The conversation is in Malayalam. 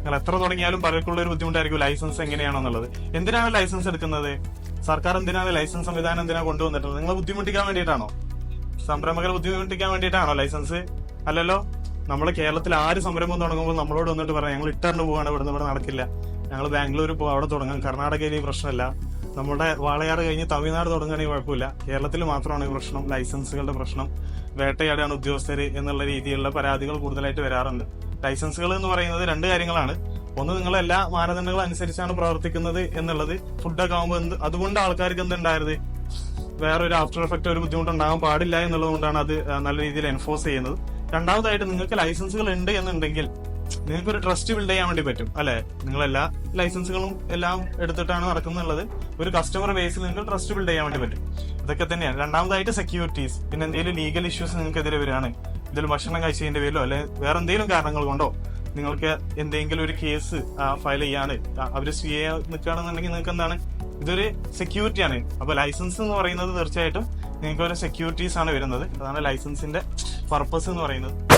നിങ്ങൾ എത്ര തുടങ്ങിയാലും പലർക്കുള്ള ഒരു ബുദ്ധിമുട്ടായിരിക്കും ലൈസൻസ് എങ്ങനെയാണെന്നുള്ളത്. എന്തിനാണ് ലൈസൻസ് എടുക്കുന്നത്? സർക്കാർ എന്തിനാണ് ലൈസൻസ് സംവിധാനം എന്തിനാണ് കൊണ്ടുവന്നിട്ടുള്ളത്? നിങ്ങളെ ബുദ്ധിമുട്ടിക്കാൻ വേണ്ടിയിട്ടാണോ? സംരംഭകരെ ബുദ്ധിമുട്ടിക്കാൻ വേണ്ടിയിട്ടാണോ ലൈസൻസ്? അല്ലല്ലോ നമ്മൾ കേരളത്തിൽ ആര് സംരംഭം തുടങ്ങുമ്പോൾ നമ്മളോട് വന്നിട്ട് പറയാം ഞങ്ങൾ ഇട്ടറിന് പോവാണ് ഇവിടെ ഇവിടെ നടക്കില്ല. ഞങ്ങൾ ബാംഗ്ലൂർ പോകും അവിടെ തുടങ്ങാം. കർണാടകയിൽ ഈ പ്രശ്നമല്ല. നമ്മുടെ വാളയാർ കഴിഞ്ഞ് തമിഴ്നാട് തുടങ്ങുകയാണെങ്കിൽ കുഴപ്പമില്ല. കേരളത്തിൽ മാത്രമാണ് ഈ പ്രശ്നം ലൈസൻസുകളുടെ പ്രശ്നം. വേട്ടയാടാണ് ഉദ്യോഗസ്ഥർ എന്നുള്ള രീതിയിലുള്ള പരാതികൾ കൂടുതലായിട്ട് വരാറുണ്ട്. ലൈസൻസുകൾ എന്ന് പറയുന്നത് രണ്ട് കാര്യങ്ങളാണ്. ഒന്ന് നിങ്ങൾ എല്ലാ മാനദണ്ഡങ്ങളും അനുസരിച്ചാണ് പ്രവർത്തിക്കുന്നത് എന്നുള്ളത്. ഫുഡൊക്കെ ആകുമ്പോൾ എന്ത് അതുകൊണ്ട് ആൾക്കാർക്ക് എന്തുണ്ടായത് വേറെ ഒരു ആഫ്റ്റർ എഫക്റ്റ് ഒരു ബുദ്ധിമുട്ടുണ്ടാകാൻ പാടില്ല എന്നുള്ളത് കൊണ്ടാണ് അത് നല്ല രീതിയിൽ എൻഫോഴ്സ് ചെയ്യുന്നത്. രണ്ടാമതായിട്ട് നിങ്ങൾക്ക് ലൈസൻസുകൾ ഉണ്ട് എന്നുണ്ടെങ്കിൽ നിങ്ങൾക്ക് ഒരു ട്രസ്റ്റ് ബിൽഡ് ചെയ്യാൻ വേണ്ടി പറ്റും അല്ലെ? നിങ്ങൾ എല്ലാ ലൈസൻസുകളും എല്ലാം എടുത്തിട്ടാണ് നടക്കുന്നുള്ളത്. ഒരു കസ്റ്റമർ ബേസിൽ നിങ്ങൾക്ക് ട്രസ്റ്റ് ബിൽഡ് ചെയ്യാൻ വേണ്ടി പറ്റും. ഇതൊക്കെ തന്നെയാണ്. രണ്ടാമതായിട്ട് സെക്യൂരിറ്റീസ് പിന്നെ എന്തെങ്കിലും ലീഗൽ ഇഷ്യൂസ് നിങ്ങൾക്കെതിരെ വരികയാണ് ഇതിൽ ഭക്ഷണം കഴിച്ചതിന്റെ പേരിലോ അല്ലെ വേറെ എന്തെങ്കിലും കാരണങ്ങൾ കൊണ്ടോ നിങ്ങൾക്ക് എന്തെങ്കിലും ഒരു കേസ് ഫയൽ അവർ സി എ നിൽക്കുകയാണെന്നുണ്ടെങ്കിൽ നിങ്ങൾക്ക് എന്താണ്? ഇതൊരു സെക്യൂരിറ്റി ആണ്. അപ്പൊ ലൈസൻസ് എന്ന് പറയുന്നത് തീർച്ചയായിട്ടും നിങ്ങൾക്ക് ഒരു സെക്യൂരിറ്റീസ് ആണ് വരുന്നത്. അതാണ് ലൈസൻസിന്റെ പർപ്പസ് എന്ന് പറയുന്നത്.